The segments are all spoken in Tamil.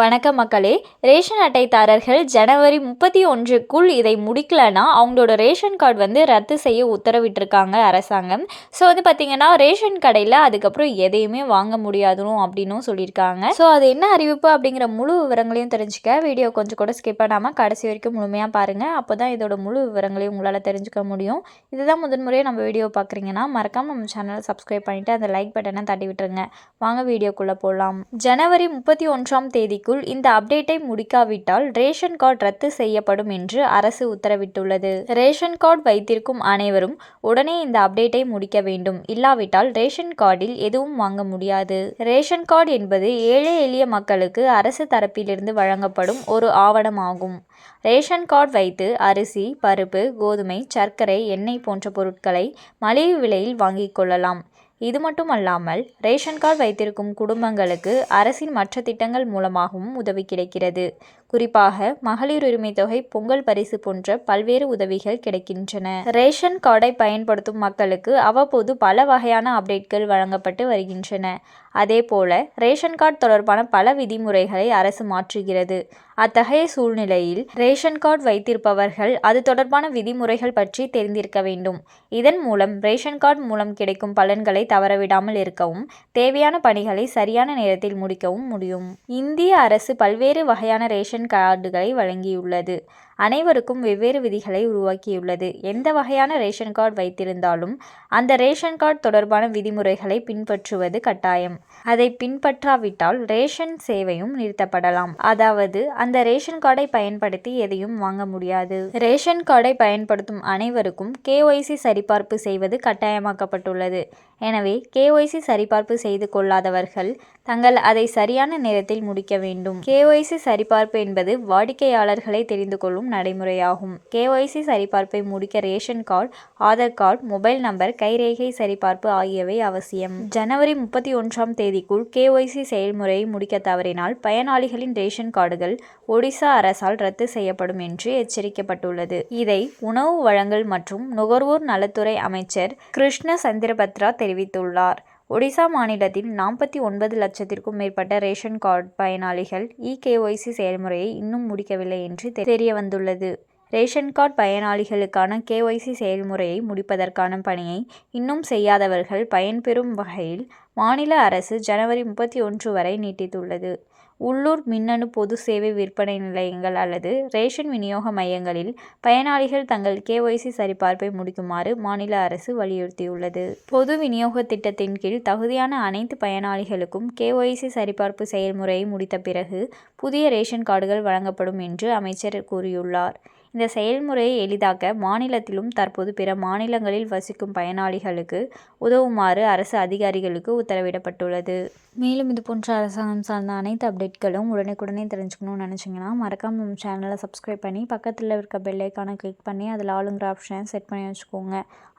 வணக்கம் மக்களே ரேஷன் அட்டைதாரர்கள் ஜனவரி முப்பத்தி ஒன்றுக்குள் இதை முடிக்கலனா அவங்களோட ரேஷன் கார்டு வந்து ரத்து செய்ய உத்தரவிட்டிருக்காங்க அரசாங்கம். ஸோ வந்து பார்த்திங்கன்னா ரேஷன் கடையில் அதுக்கப்புறம் எதையுமே வாங்க முடியாதுன்னு அப்படின்னும் சொல்லியிருக்காங்க. ஸோ அது என்ன அறிவிப்பு அப்படிங்கிற முழு விவரங்களையும் தெரிஞ்சுக்க வீடியோ கொஞ்சம் கூட ஸ்கிப் பண்ணாமல் கடைசி வரைக்கும் முழுமையாக பாருங்கள் அப்போ தான் இதோட முழு விவரங்களையும் உங்களால் தெரிஞ்சுக்க முடியும். இதுதான் முதன்முறையாக நம்ம வீடியோ பார்க்குறீங்கன்னா மறக்காமல் நம்ம சேனலை சப்ஸ்கிரைப் பண்ணிவிட்டு அந்த லைக் பட்டனை தட்டி விட்டுருங்க. வாங்க வீடியோக்குள்ளே போகலாம் ஜனவரி முப்பத்தி ஒன்றாம் தேதி தேதிக்குள் இந்த அப்டேட்டை முடிக்காவிட்டால் ரேஷன் கார்டு ரத்து செய்யப்படும் என்று அரசு உத்தரவிட்டுள்ளது. ரேஷன் கார்டு வைத்திருக்கும் அனைவரும் உடனே இந்த அப்டேட்டை முடிக்க வேண்டும். இல்லாவிட்டால் ரேஷன் கார்டில் எதுவும் வாங்க முடியாது. ரேஷன் கார்டு என்பது ஏழை எளிய மக்களுக்கு அரசு தரப்பிலிருந்து வழங்கப்படும் ஒரு ஆவணமாகும். ரேஷன் கார்டு வைத்து அரிசி பருப்பு கோதுமை சர்க்கரை எண்ணெய் போன்ற பொருட்களை மலிவு விலையில் வாங்கிக் கொள்ளலாம். இது மட்டுமல்லாமல் ரேஷன் கார்டு வைத்திருக்கும் குடும்பங்களுக்கு அரசின் மற்ற திட்டங்கள் மூலமாகவும் உதவி கிடைக்கிறது. குறிப்பாக மகளிர் உரிமை தொகை பொங்கல் பரிசு போன்ற பல்வேறு உதவிகள் கிடைக்கின்றன. ரேஷன் கார்டை பயன்படுத்தும் மக்களுக்கு அவ்வப்போது பல வகையான அப்டேட்கள் வழங்கப்பட்டு வருகின்றன. அதே போல ரேஷன் கார்டு தொடர்பான பல விதிமுறைகளை அரசு மாற்றுகிறது. அத்தகைய சூழ்நிலையில் ரேஷன் கார்டு வைத்திருப்பவர்கள் அது தொடர்பான விதிமுறைகள் பற்றி தெரிந்திருக்க வேண்டும். இதன் மூலம் ரேஷன் கார்டு மூலம் கிடைக்கும் பலன்களை தவறவிடாமல் இருக்கவும் தேவையான பணிகளை சரியான நேரத்தில் முடிக்கவும் முடியும். இந்திய அரசு பல்வேறு வகையான ரேஷன் ரேஷன் கார்டுகளை வழங்கியுள்ளது. அனைவருக்கும் வெவ்வேறு விதிகளை உருவாக்கியுள்ளது. எந்த வகையான ரேஷன் கார்டு வைத்திருந்தாலும் அந்த ரேஷன் கார்டு தொடர்பான விதிமுறைகளை பின்பற்றுவது கட்டாயம். அதை பின்பற்றாவிட்டால் ரேஷன் சேவையும் நிறுத்தப்படலாம். அதாவது அந்த ரேஷன் கார்டை பயன்படுத்தி எதையும் வாங்க முடியாது. ரேஷன் கார்டை பயன்படுத்தும் அனைவருக்கும் கேஒய்சி சரிபார்ப்பு செய்வது கட்டாயமாக்கப்பட்டுள்ளது. எனவே கேஒய்சி சரிபார்ப்பு செய்து கொள்ளாதவர்கள் தங்கள் அதை சரியான நேரத்தில் முடிக்க வேண்டும். கேஒய்சி சரிபார்ப்பு என்பது வாடிக்கையாளர்களை தெரிந்து கொள்ளும் நடைமுறையாகும். கேஒய்சி சரிபார்ப்பை முடிக்க ration card Aadhaar card mobile number கைரேகை சரிபார்ப்பு ஆகியவை அவசியம். ஜனவரி முப்பத்தி ஒன்றாம் தேதிக்குள் கேஒய்சி செயல்முறையை முடிக்க தவறினால் பயனாளிகளின் ரேஷன் கார்டுகள் ஒடிசா அரசால் ரத்து செய்யப்படும் என்று எச்சரிக்கப்பட்டுள்ளது. இதை உணவு வழங்கல் மற்றும் நுகர்வோர் நலத்துறை அமைச்சர் கிருஷ்ண சந்திரபத்ரா தெரிவித்துள்ளார். ஒடிசா மாநிலத்தில் நாற்பத்தி ஒன்பது லட்சத்திற்கும் மேற்பட்ட ரேஷன் கார்டு பயனாளிகள் இகேஒய்சி செயல்முறையை இன்னும் முடிக்கவில்லை என்று தெரிய வந்துள்ளது ரேஷன் கார்டு பயனாளிகளுக்கான கேஒய்சி செயல்முறையை முடிப்பதற்கான பணியை இன்னும் செய்யாதவர்கள் பயன்பெறும் வகையில் மாநில அரசு ஜனவரி முப்பத்தி ஒன்று வரை நீட்டித்துள்ளது. உள்ளூர் மின்னணு பொது சேவை விற்பனை நிலையங்கள் அல்லது ரேஷன் விநியோக மையங்களில் பயனாளிகள் தங்கள் கேஒய்சி சரிபார்ப்பை முடிக்குமாறு மாநில அரசு வலியுறுத்தியுள்ளது. பொது விநியோக திட்டத்தின் கீழ் தகுதியான அனைத்து பயனாளிகளுக்கும் கேஒய்சி சரிபார்ப்பு செயல்முறையை முடித்த பிறகு புதிய ரேஷன் கார்டுகள் வழங்கப்படும் என்று அமைச்சர் கூறியுள்ளார். இந்த செயல்முறையை எளிதாக்க மாநிலத்திலும் தற்போது பிற மாநிலங்களில் வசிக்கும் பயனாளிகளுக்கு உதவுமாறு அரசு அதிகாரிகளுக்கு உத்தரவிடப்பட்டுள்ளது. மேலும் இது போன்ற அரசாங்கம் சார்ந்த அனைத்து அப்டேட்களும் உடனுக்குடனே தெரிஞ்சுக்கணும்னு நினச்சிங்கன்னா மறக்காமல் நம்ம சேனலை சப்ஸ்கிரைப் பண்ணி பக்கத்தில் இருக்க பெல்லைக்கான கிளிக் பண்ணி அதில் ஆளுங்கிற ஆப்ஷனை செட் பண்ணி வச்சுக்கோங்க.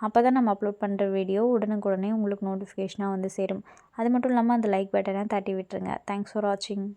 அப்போ தான் நம்ம அப்லோட் பண்ணுற வீடியோ உடனுக்குடனே உங்களுக்கு நோட்டிஃபிகேஷனாக வந்து சேரும். அது மட்டும் இல்லாமல் அந்த லைக் பட்டனை தட்டி விட்டுருங்க. தேங்க்ஸ் ஃபார் வாட்சிங்